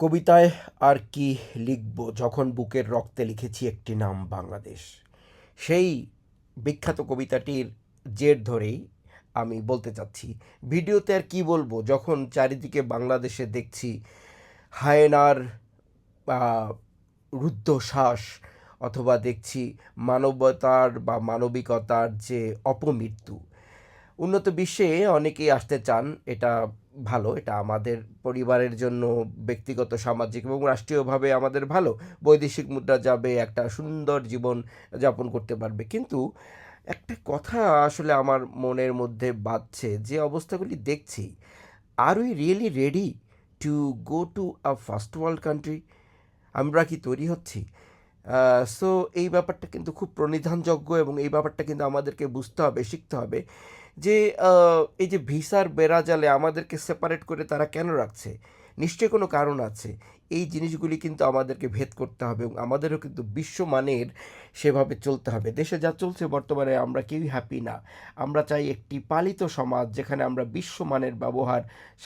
কবিতায় আর কি লিখব যখন বুকের রক্তে লিখেছি একটি নাম বাংলাদেশ? সেই বিখ্যাত কবিতাটির জের ধরেই আমি বলতে চাচ্ছি, ভিডিওতে আর কি বলব যখন চারিদিকে বাংলাদেশে দেখছি হায়নার রুদ্ধশ্বাস অথবা দেখছি মানবতার বা মানবিকতার যে অপমৃত্যু। উন্নত বিশ্বে অনেকেই আসতে চান এটা ভালো, এটা আমাদের পরিবারের জন্য ব্যক্তিগত, সামাজিক এবং রাষ্ট্রীয়ভাবে আমাদের ভালো। বৈদেশিক মুদ্রা যাবে, একটা সুন্দর জীবন যাপন করতে পারবে। কিন্তু একটা কথা আসলে আমার মনের মধ্যে বাজছে যে অবস্থাগুলি দেখছি আর we really ready to go to a first world country আমরা কি তৈরি হচ্ছি? সো এই ব্যাপারটা কিন্তু খুব প্রণিধানযোগ্য এবং এই ব্যাপারটা কিন্তু আমাদেরকে বুঝতে হবে, শিখতে হবে যে এই যে ভিসার বেড়াজালে আমাদেরকে সেপারেট করে তারা কেন রাখছে? নিশ্চয়ই কোনো কারণ আছে। এই জিনিসগুলি কিন্তু আমাদেরকে ভেদ করতে হবে এবং আমাদেরও কিন্তু বিশ্বমানের সেভাবে চলতে হবে। দেশে যা চলছে বর্তমানে আমরা কেউই হ্যাপি না। আমরা চাই একটি পালিত সমাজ যেখানে আমরা বিশ্বমানের ব্যবহার